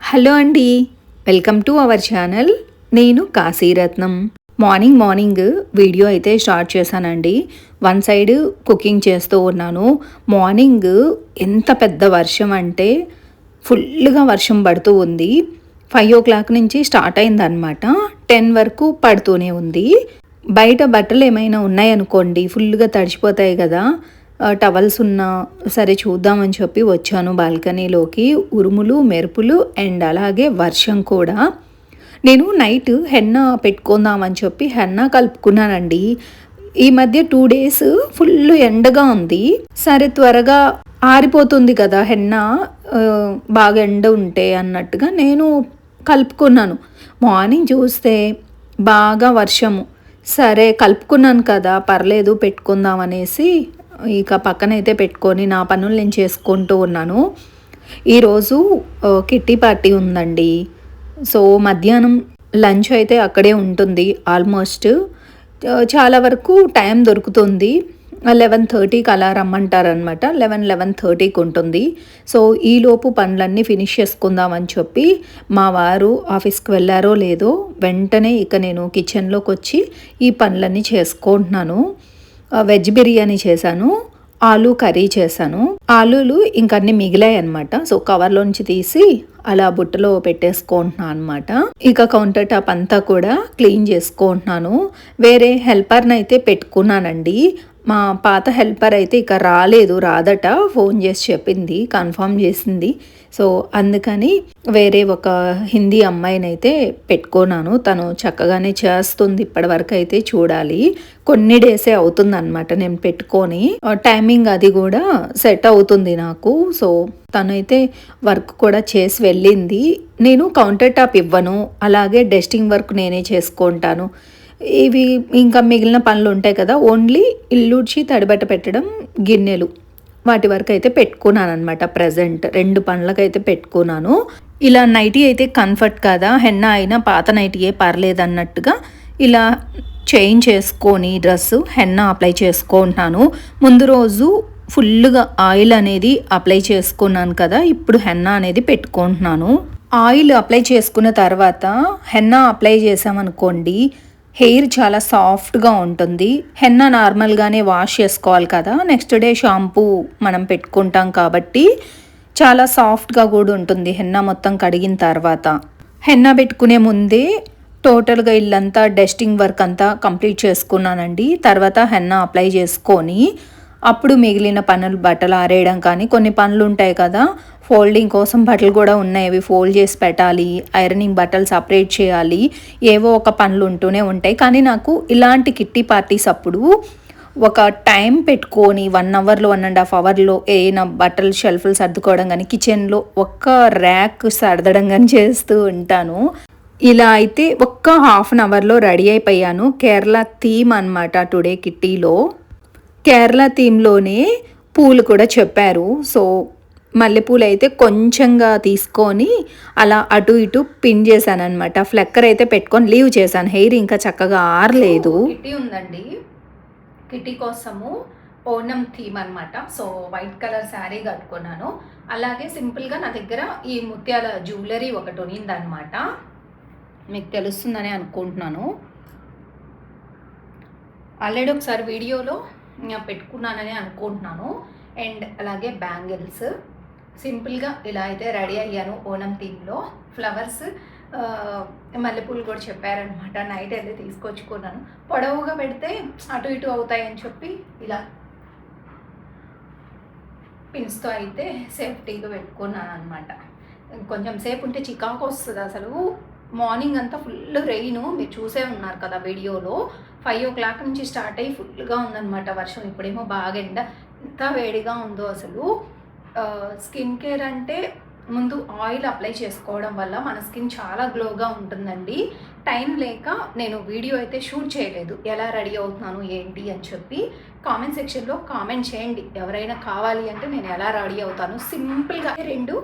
Hello అండి. Welcome to our channel. నేను Kasiratnam morning morning video అయితే స్టార్ట్ చేశానండి. వన్ సైడ్ కుకింగ్ చేస్తూ ఉన్నాను. మార్నింగ్ ఎంత పెద్ద వర్షం అంటే ఫుల్గా వర్షం పడుతూ ఉంది. ఫైవ్ ఓ క్లాక్ నుంచి స్టార్ట్ అయిందనమాట టెన్ వరకు పడుతూనే ఉంది. బయట బట్టలు ఏమైనా ఉన్నాయనుకోండి ఫుల్గా తడిచిపోతాయి కదా. టవల్స్ ఉన్నా సరే చూద్దామని చెప్పి వచ్చాను బాల్కనీలోకి. ఉరుములు మెరుపులు అండ్ అలాగే వర్షం కూడా. నేను నైట్ హెన్న పెట్టుకుందామని చెప్పి హెన్న కలుపుకున్నానండి. ఈ మధ్య టూ డేస్ ఫుల్ ఎండగా ఉంది. సరే త్వరగా ఆరిపోతుంది కదా హెన్న. బాగా ఎండ ఉంటే అన్నట్టుగా నేను కలుపుకున్నాను. మార్నింగ్ చూస్తే బాగా వర్షము. సరే కలుపుకున్నాను కదా పర్లేదు పెట్టుకుందాం అనేసి ఇక పక్కనైతే పెట్టుకొని నా పనులు నేను చేసుకుంటూ ఉన్నాను. ఈరోజు కిట్టి పార్టీ ఉందండి. సో మధ్యాహ్నం లంచ్ అయితే అక్కడే ఉంటుంది ఆల్మోస్ట్. చాలా వరకు టైం దొరుకుతుంది. లెవెన్ థర్టీకి అలా రమ్మంటారనమాట లెవెన్ లెవెన్ థర్టీకి ఉంటుంది. సో ఈలోపు పనులన్నీ ఫినిష్ చేసుకుందామని చెప్పి మా వారు ఆఫీస్కి వెళ్ళారో లేదో వెంటనే ఇక నేను కిచెన్లోకి వచ్చి ఈ పనులన్నీ చేసుకుంటున్నాను. వెజ్ బిర్యానీ చేశాను ఆలు కర్రీ చేశాను. ఆలూలు ఇంకన్నీ మిగిలాయి అనమాట సో కవర్లోంచి తీసి అలా బుట్టలో పెట్టేసుకుంటున్నాను అనమాట ఇక కౌంటర్ టాప్ అంతా కూడా క్లీన్ చేసుకుంటున్నాను. వేరే హెల్పర్ని అయితే పెట్టుకున్నానండి. మా పాత హెల్పర్ అయితే ఇక రాలేదు రాదట. ఫోన్ చేసి చెప్పింది కన్ఫర్మ్ చేసింది. సో అందుకని వేరే ఒక హిందీ అమ్మాయిని అయితే పెట్టుకున్నాను. తను చక్కగానే చేస్తుంది. ఇప్పటివరకు అయితే చూడాలి. కొన్ని డేసే అవుతుంది అనమాట నేను పెట్టుకొని. టైమింగ్ అది కూడా సెట్ అవుతుంది నాకు. సో తనైతే వర్క్ కూడా చేసి వెళ్ళింది. నేను కౌంటర్ టాప్ ఇవ్వను. అలాగే డెస్టింగ్ వర్క్ నేనే చేసుకుంటాను. ఇవి ఇంకా మిగిలిన పనులు ఉంటాయి కదా ఓన్లీ ఇల్లుడ్చి తడిబట్ట పెట్టడం గిన్నెలు. వాటి వరకు అయితే పెట్టుకున్నాను అనమాట ప్రజెంట్ రెండు పనులకైతే పెట్టుకున్నాను. ఇలా నైటీ అయితే కంఫర్ట్ కదా హెన్న అయినా పాత నైటీయే పర్లేదు అన్నట్టుగా ఇలా చేంజ్ చేసుకొని డ్రెస్ హెన్న అప్లై చేసుకుంటున్నాను. ముందు రోజు ఫుల్గా ఆయిల్ అనేది అప్లై చేసుకున్నాను కదా ఇప్పుడు హెన్న అనేది పెట్టుకుంటున్నాను. ఆయిల్ అప్లై చేసుకున్న తర్వాత హెన్న అప్లై చేసామనుకోండి హెయిర్ చాలా సాఫ్ట్గా ఉంటుంది. హెన్న నార్మల్గానే వాష్ చేసుకోవాలి కదా. నెక్స్ట్ డే షాంపూ మనం పెట్టుకుంటాం కాబట్టి చాలా సాఫ్ట్గా కూడా ఉంటుంది హెన్న మొత్తం కడిగిన తర్వాత. హెన్న పెట్టుకునే ముందే టోటల్గా ఇల్లంతా డస్టింగ్ వర్క్ అంతా కంప్లీట్ చేసుకున్నానండి. తర్వాత హెన్న అప్లై చేసుకొని అప్పుడు మిగిలిన పనులు బట్టలు ఆరేయడం కానీ కొన్ని పనులు ఉంటాయి కదా. ఫోల్డింగ్ కోసం బట్టలు కూడా ఉన్నాయి. అవి ఫోల్డ్ చేసి పెట్టాలి. ఐరనింగ్ బట్టలు సపరేట్ చేయాలి. ఏవో ఒక పనులు ఉంటూనే ఉంటాయి. కానీ నాకు ఇలాంటి కిట్టి పార్టీస్ అప్పుడు ఒక టైం పెట్టుకొని వన్ అవర్లో వన్ అండ్ హాఫ్ అవర్లో ఏదైనా బట్టలు షెల్ఫ్లు సర్దుకోవడం కానీ కిచెన్లో ఒక్క ర్యాక్ సర్దడం కానీ చేస్తూ ఉంటాను. ఇలా అయితే ఒక్క హాఫ్ అన్ అవర్లో రెడీ అయిపోయాను. కేరళ థీమ్ అనమాట టుడే కిట్టీలో. కేరళ థీమ్లోనే పూలు కూడా చెప్పారు. సో మల్లెపూలు అయితే కొంచెంగా తీసుకొని అలా అటు ఇటు పిన్ చేశాను అనమాట ఫ్లెక్కర్ అయితే పెట్టుకొని లీవ్ చేశాను. హెయిర్ ఇంకా చక్కగా ఆరలేదు. కిటీ ఉందండి. కిటీ కోసము ఓనం థీమ్ అనమాట సో వైట్ కలర్ శారీ కట్టుకున్నాను. అలాగే సింపుల్గా నా దగ్గర ఈ ముత్యాల జ్యువెలరీ ఒకటి ఉన్నిందనమాట మీకు తెలుస్తుందని అనుకుంటున్నాను. ఆల్రెడీ ఒకసారి వీడియోలో నేను పెట్టుకున్నానని అనుకుంటున్నాను. అండ్ అలాగే బ్యాంగిల్స్. సింపుల్గా ఇలా అయితే రెడీ అయ్యాను ఓనం థీమ్లో. ఫ్లవర్స్ మల్లెపూలు కూడా చెప్పారనమాట నైట్ వెళ్ళి తీసుకొచ్చుకున్నాను. పొడవుగా పెడితే అటు ఇటు అవుతాయని చెప్పి ఇలా పిన్స్తో అయితే సేఫ్టీగా పెట్టుకున్నాను అనమాట కొంచెం సేపు ఉంటే చికాకు వస్తుంది అసలు. మార్నింగ్ అంతా ఫుల్ రెయిన్. మీరు చూసే ఉన్నారు కదా వీడియోలో. ఫైవ్ ఓ క్లాక్ నుంచి స్టార్ట్ అయ్యి ఫుల్గా ఉందన్నమాట వర్షం. ఇప్పుడేమో బాగా ఎండ. ఎంత వేడిగా ఉందో అసలు. స్కిన్ కేర్ అంటే ముందు ఆయిల్ అప్లై చేసుకోవడం వల్ల మన స్కిన్ చాలా గ్లోగా ఉంటుందండి. టైం లేక నేను వీడియో అయితే షూట్ చేయలేదు. ఎలా రెడీ అవుతున్నాను ఏంటి అని చెప్పి కామెంట్ సెక్షన్లో కామెంట్ చేయండి. ఎవరైనా కావాలి అంటే నేను ఎలా రెడీ అవుతాను. సింపుల్గా రెండు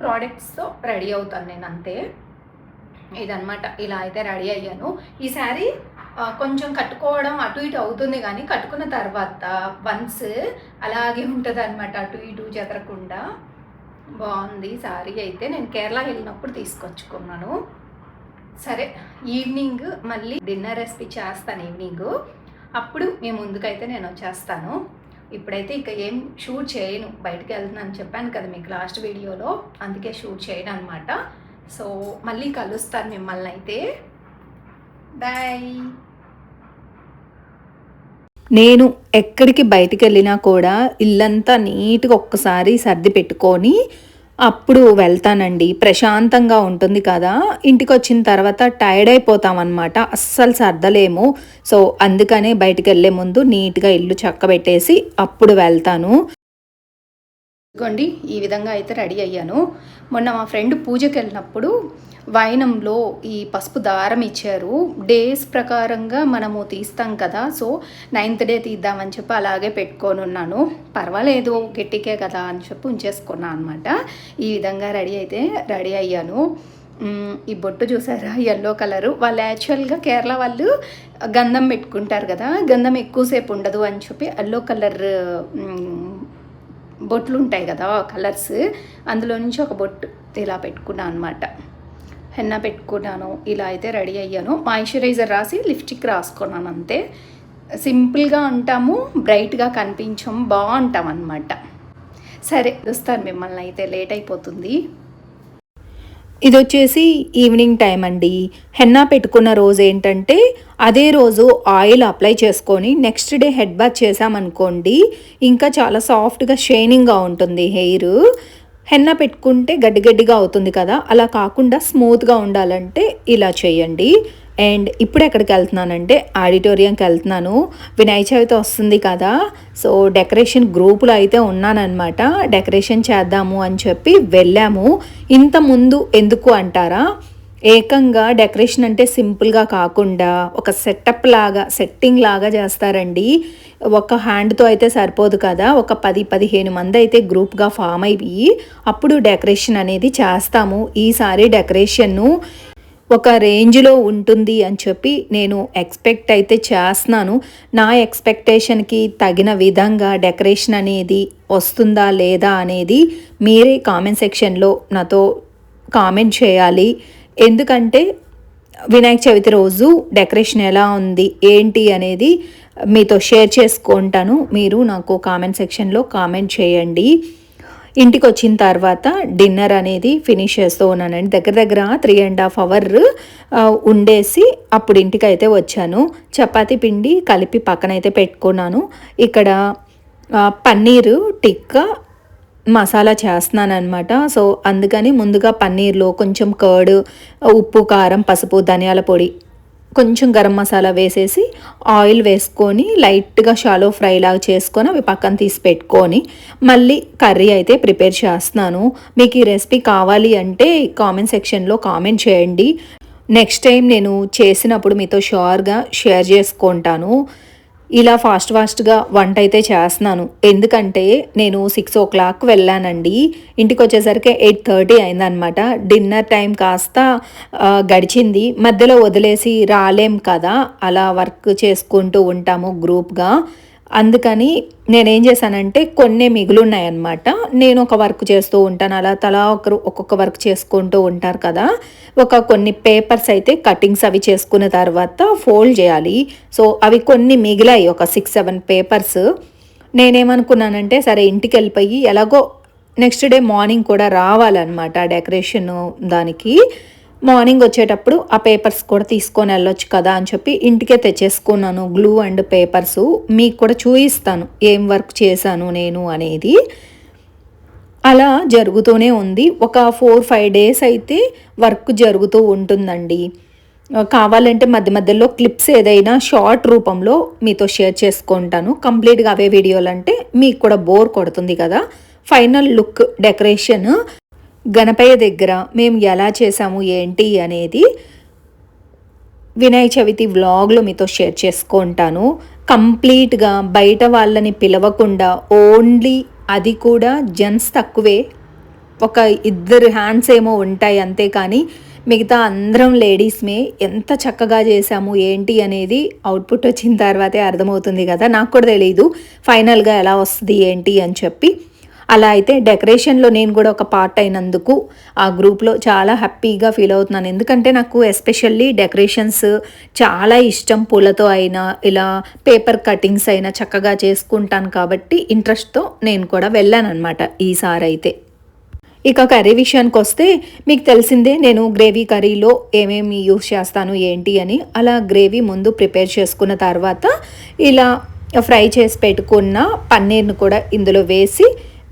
ప్రోడక్ట్స్తో రెడీ అవుతాను నేను అంతే. ఇదనమాట ఇలా అయితే రెడీ అయ్యాను. ఈ శారీ కొంచెం కట్టుకోవడం అటు ఇటు అవుతుంది కానీ కట్టుకున్న తర్వాత వన్స్ అలాగే ఉంటుంది అనమాట అటు ఇటు చెదరకుండా. బాగుంది సారీ అయితే. నేను కేరళ వెళ్ళినప్పుడు తీసుకొచ్చుకున్నాను. సరే ఈవినింగ్ మళ్ళీ డిన్నర్ రెసిపీ చేస్తాను ఈవినింగ్. అప్పుడు మీ ముందుకైతే నేను వచ్చేస్తాను. ఇప్పుడైతే ఇక ఏం షూట్ చేయను. బయటకు వెళ్తున్నాను చెప్పాను కదా మీకు లాస్ట్ వీడియోలో. అందుకే షూట్ చేయను అనమాట సో మళ్ళీ కలుస్తాను మిమ్మల్ని అయితే బాయ్. నేను ఎక్కడికి బయటికి వెళ్ళినా కూడా ఇల్లంతా నీట్గా ఒక్కసారి సర్ది పెట్టుకొని అప్పుడు వెళ్తానండి. ప్రశాంతంగా ఉంటుంది కదా. ఇంటికి వచ్చిన తర్వాత టైర్డ్ అయిపోతాం అస్సలు సర్దలేము. సో అందుకనే బయటికి వెళ్ళే ముందు నీట్గా ఇల్లు చక్కబెట్టేసి అప్పుడు వెళ్తాను. ఇదిగోండి ఈ విధంగా అయితే రెడీ అయ్యాను. మొన్న మా ఫ్రెండ్ పూజకి వెళ్ళినప్పుడు వైనంలో ఈ పసుపు దారం ఇచ్చారు. డేస్ ప్రకారంగా మనము తీస్తాం కదా సో నైన్త్ డే తీద్దామని చెప్పి అలాగే పెట్టుకొని ఉన్నాను పర్వాలేదు గట్టికే కదా అని చెప్పి ఉంచేసుకున్నాను అనమాట ఈ విధంగా రెడీ అయితే రెడీ అయ్యాను. ఈ బొట్టు చూసారా ఎల్లో కలరు. వాళ్ళు యాక్చువల్గా కేరళ వాళ్ళు గంధం పెట్టుకుంటారు కదా గంధం ఎక్కువసేపు ఉండదు అని చెప్పి ఎల్లో కలర్ బొట్లు ఉంటాయి కదా కలర్స్. అందులో నుంచి ఒక బొట్టు ఇలా పెట్టుకున్నాను అనమాట హెన్న పెట్టుకున్నాను ఇలా అయితే రెడీ అయ్యాను. మాయిశ్చరైజర్ రాసి లిప్స్టిక్ రాసుకున్నాను అంతే. సింపుల్గా ఉంటాము బ్రైట్గా కనిపించం బాగుంటాం అనమాట సరే చూస్తాను మిమ్మల్ని అయితే లేట్ అయిపోతుంది. ఇది వచ్చేసి ఈవినింగ్ టైం అండి. హెన్నా పెట్టుకున్న రోజు ఏంటంటే అదే రోజు ఆయిల్ అప్లై చేసుకొని నెక్స్ట్ డే హెడ్ బాత్ చేసామనుకోండి ఇంకా చాలా సాఫ్ట్గా షైనింగ్గా ఉంటుంది హెయిర్. హెన్న పెట్టుకుంటే గడ్డి గడ్డిగా అవుతుంది కదా అలా కాకుండా స్మూత్గా ఉండాలంటే ఇలా చేయండి. అండ్ ఇప్పుడు ఎక్కడికి వెళ్తున్నానంటే ఆడిటోరియంకి వెళ్తున్నాను. వినాయక చవితి వస్తుంది కదా. సో డెకరేషన్ గ్రూపులో అయితే ఉన్నానన్నమాట. డెకరేషన్ చేద్దాము అని చెప్పి వెళ్ళాము. ఇంత ముందు ఎందుకు అంటారా? ఏకంగా డెకరేషన్ అంటే సింపుల్గా కాకుండా ఒక సెటప్ లాగా సెట్టింగ్ లాగా చేస్తారండి. ఒక హ్యాండ్తో అయితే సరిపోదు కదా. ఒక పది పదిహేను మంది అయితే గ్రూప్గా ఫామ్ అయిపోయి అప్పుడు డెకరేషన్ అనేది చేస్తాము. ఈసారి డెకరేషన్ను ఒక రేంజ్లో ఉంటుంది అని చెప్పి నేను ఎక్స్పెక్ట్ అయితే చేస్తున్నాను. నా ఎక్స్పెక్టేషన్కి తగిన విధంగా డెకరేషన్ అనేది వస్తుందా లేదా అనేది మీరే కామెంట్ సెక్షన్లో నాతో కామెంట్ చేయాలి. ఎందుకంటే వినాయక చవితి రోజు డెకరేషన్ ఎలా ఉంది ఏంటి అనేది మీతో షేర్ చేసుకుంటాను. మీరు నాకు కామెంట్ సెక్షన్లో కామెంట్ చేయండి. ఇంటికి వచ్చిన తర్వాత డిన్నర్ అనేది ఫినిష్ చేస్తూ ఉన్నానండి. దగ్గర దగ్గర త్రీ అండ్ హాఫ్ అవర్ ఉండేసి అప్పుడు ఇంటికి అయితే వచ్చాను. చపాతీ పిండి కలిపి పక్కనైతే పెట్టుకున్నాను. ఇక్కడ పన్నీరు టిక్కా మసాలా చేస్తున్నాను అనమాట సో అందుకని ముందుగా పన్నీర్లో కొంచెం కర్డ్ ఉప్పు కారం పసుపు ధనియాల పొడి కొంచెం గరం మసాలా వేసేసి ఆయిల్ వేసుకొని లైట్గా షాలో ఫ్రై లాగా చేసుకొని అవి పక్కన తీసి పెట్టుకొని మళ్ళీ కర్రీ అయితే ప్రిపేర్ చేస్తున్నాను. మీకు ఈ రెసిపీ కావాలి అంటే కామెంట్ సెక్షన్లో కామెంట్ చేయండి. నెక్స్ట్ టైం నేను చేసినప్పుడు మీతో షూర్గా షేర్ చేసుకుంటాను. ఇలా ఫాస్ట్ ఫాస్ట్గా వంట అయితే చేస్తున్నాను. ఎందుకంటే నేను సిక్స్ ఓ క్లాక్ వెళ్ళానండి. ఇంటికి వచ్చేసరికి ఎయిట్ థర్టీ అయిందనమాట డిన్నర్ టైం కాస్త గడిచింది. మధ్యలో వదిలేసి రాలేం కదా? అలా వర్క్ చేసుకుంటూ ఉంటాము గ్రూప్గా అందుకని నేనేం చేశానంటే కొన్ని మిగులున్నాయన్నమాట. నేను ఒక వర్క్ చేస్తూ ఉంటాను. అలా తలా ఒకరు ఒక్కొక్క వర్క్ చేసుకుంటూ ఉంటారు కదా. ఒక కొన్ని పేపర్స్ అయితే కటింగ్స్ అవి చేసుకున్న తర్వాత ఫోల్డ్ చేయాలి. సో అవి కొన్ని మిగిలాయి ఒక సిక్స్ సెవెన్ పేపర్స్. నేనేమనుకున్నానంటే సరే ఇంటికి వెళ్ళిపోయి ఎలాగో నెక్స్ట్ డే మార్నింగ్ కూడా రావాలన్నమాట డెకరేషన్ దానికి. మార్నింగ్ వచ్చేటప్పుడు ఆ పేపర్స్ కూడా తీసుకొని వెళ్ళొచ్చు కదా అని చెప్పి ఇంటికే తెచ్చేసుకున్నాను. గ్లూ అండ్ పేపర్స్ మీకు కూడా చూపిస్తాను. ఏం వర్క్ చేశాను నేను అనేది. అలా జరుగుతూనే ఉంది. ఒక ఫోర్ ఫైవ్ డేస్ అయితే వర్క్ జరుగుతూ ఉంటుందండి. కావాలంటే మధ్య మధ్యలో క్లిప్స్ ఏదైనా షార్ట్ రూపంలో మీతో షేర్ చేసుకుంటాను. కంప్లీట్గా అవే వీడియోలు అంటే మీకు కూడా బోర్ కొడుతుంది కదా. ఫైనల్ లుక్ డెకరేషన్ గణపయ్య దగ్గర మేము ఎలా చేసాము ఏంటి అనేది వినాయక చవితి వ్లాగ్లో మీతో షేర్ చేసుకుంటాను. కంప్లీట్గా బయట వాళ్ళని పిలవకుండా ఓన్లీ అది కూడా జెంట్స్ తక్కువే. ఒక ఇద్దరు హ్యాండ్స్ ఏమో ఉంటాయి అంతే కానీ మిగతా అందరం లేడీస్మే ఎంత చక్కగా చేసాము ఏంటి అనేది అవుట్పుట్ వచ్చిన తర్వాతే అర్థమవుతుంది కదా. నాకు కూడా తెలియదు ఫైనల్గా ఎలా వస్తుంది ఏంటి అని చెప్పి. అలా అయితే డెకరేషన్లో నేను కూడా ఒక పార్ట్ అయినందుకు ఆ గ్రూప్లో చాలా హ్యాపీగా ఫీల్ అవుతున్నాను. ఎందుకంటే నాకు ఎస్పెషల్లీ డెకరేషన్స్ చాలా ఇష్టం పూలతో అయినా ఇలా పేపర్ కటింగ్స్ అయినా చక్కగా చేసుకుంటాను కాబట్టి ఇంట్రెస్ట్తో నేను కూడా వెళ్ళాను అనమాట ఈసారి అయితే. ఇక కర్రీ విషయానికి వస్తే మీకు తెలిసిందే నేను గ్రేవీ కర్రీలో ఏమేమి యూస్ చేస్తాను ఏంటి అని అలా గ్రేవీ ముందు ప్రిపేర్ చేసుకున్న తర్వాత ఇలా ఫ్రై చేసి పెట్టుకున్న పన్నీర్ను కూడా ఇందులో వేసి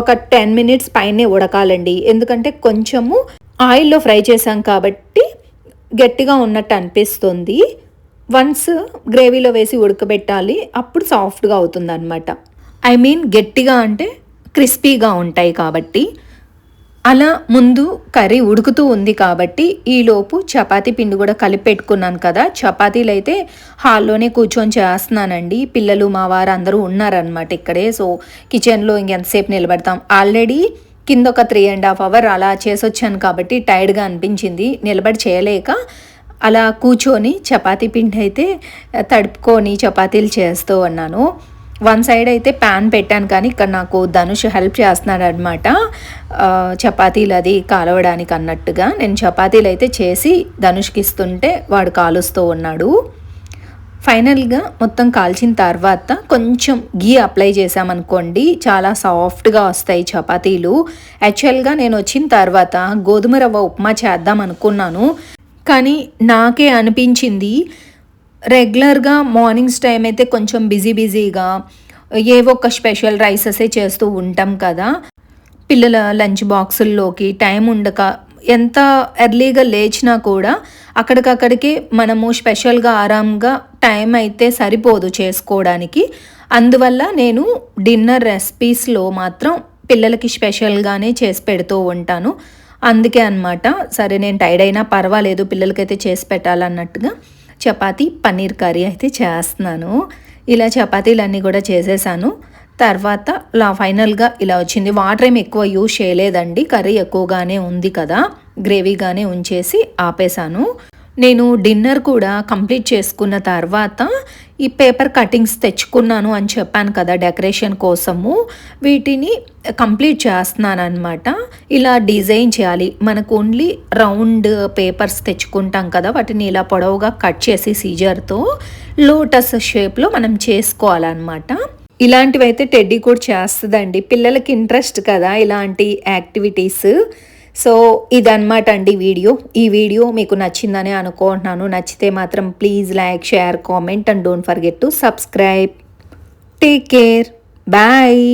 ఒక టెన్ మినిట్స్ పైనే ఉడకాలండి. ఎందుకంటే కొంచెము ఆయిల్లో ఫ్రై చేసాం కాబట్టి గట్టిగా ఉన్నట్టు అనిపిస్తుంది. వన్స్ గ్రేవీలో వేసి ఉడకబెట్టాలి అప్పుడు సాఫ్ట్గా అవుతుంది అనమాట ఐ మీన్ గట్టిగా అంటే క్రిస్పీగా ఉంటాయి కాబట్టి. అలా ముందు కర్రీ ఉడుకుతూ ఉంది కాబట్టి ఈలోపు చపాతీ పిండి కూడా కలిపి పెట్టుకున్నాను కదా. చపాతీలు అయితే హాల్లోనే కూర్చొని చేస్తున్నానండి. పిల్లలు మా వారు అందరూ ఉన్నారనమాట ఇక్కడే. సో కిచెన్లో ఇంకెంతసేపు నిలబడతాం. ఆల్రెడీ కింద ఒక త్రీ అండ్ హాఫ్ అవర్ అలా చేసొచ్చాను కాబట్టి టైర్డ్గా అనిపించింది. నిలబడి చేయలేక అలా కూర్చొని చపాతీ పిండి అయితే తడుపుకొని చపాతీలు చేస్తూ ఉన్నాను. వన్ సైడ్ అయితే ప్యాన్ పెట్టాను కానీ ఇక్కడ నాకు ధనుష్ హెల్ప్ చేస్తున్నాడు అనమాట చపాతీలు అది కాలవడానికి అన్నట్టుగా. నేను చపాతీలు అయితే చేసి ధనుష్కి ఇస్తుంటే వాడు కాలుస్తూ ఉన్నాడు. ఫైనల్గా మొత్తం కాల్చిన తర్వాత కొంచెం గీ అప్లై చేసామనుకోండి చాలా సాఫ్ట్గా వస్తాయి చపాతీలు. యాక్చువల్గా నేను వచ్చిన తర్వాత గోధుమ రవ్వ ఉప్మా చేద్దాం అనుకున్నాను కానీ నాకే అనిపించింది రెగ్యులర్గా మార్నింగ్స్ టైం అయితే కొంచెం బిజీ బిజీగా ఏవో ఒక స్పెషల్ రైసెసే చేస్తూ ఉంటాం కదా. పిల్లల లంచ్ బాక్సుల్లోకి టైం ఉండక ఎంత ఎర్లీగా లేచినా కూడా అక్కడికక్కడికి మనము స్పెషల్గా ఆరాంగా టైం అయితే సరిపోదు చేసుకోవడానికి. అందువల్ల నేను డిన్నర్ రెసిపీస్లో మాత్రం పిల్లలకి స్పెషల్గానే చేసి పెడుతూ ఉంటాను. అందుకే అనమాట సరే నేను టైడ్ అయినా పర్వాలేదు పిల్లలకైతే చేసి పెట్టాలన్నట్టుగా. చపాతీ పన్నీర్ కర్రీ అయితే చేస్తున్నాను. ఇలా చపాతీలన్నీ కూడా చేసేసాను. తర్వాత ఇలా ఫైనల్గా ఇలా వచ్చింది. వాటర్ ఏమి ఎక్కువ యూజ్ చేయలేదండి. కర్రీ ఎక్కువగానే ఉంది కదా. గ్రేవీగానే ఉంచేసి ఆపేశాను నేను డిన్నర్ కూడా కంప్లీట్ చేసుకున్న తర్వాత ఈ పేపర్ కటింగ్స్ తెచ్చుకున్నాను అని చెప్పాను కదా డెకరేషన్ కోసము. వీటిని కంప్లీట్ చేస్తున్నాను అనమాట ఇలా డిజైన్ చేయాలి. మనకు ఓన్లీ రౌండ్ పేపర్స్ తెచ్చుకుంటాం కదా వాటిని ఇలా పొడవుగా కట్ చేసి సీజర్తో లోటస్ షేప్లో మనం చేసుకోవాలన్నమాట. ఇలాంటివి అయితే టెడ్డీ కూడా చేస్తుందండి. పిల్లలకి ఇంట్రెస్ట్ కదా ఇలాంటి యాక్టివిటీస్. సో ఇదన్నమాట అండి వీడియో. ఈ వీడియో మీకు నచ్చిందని అనుకుంటున్నాను. నచ్చితే మాత్రం please like share comment and don't forget to subscribe. Take care. Bye.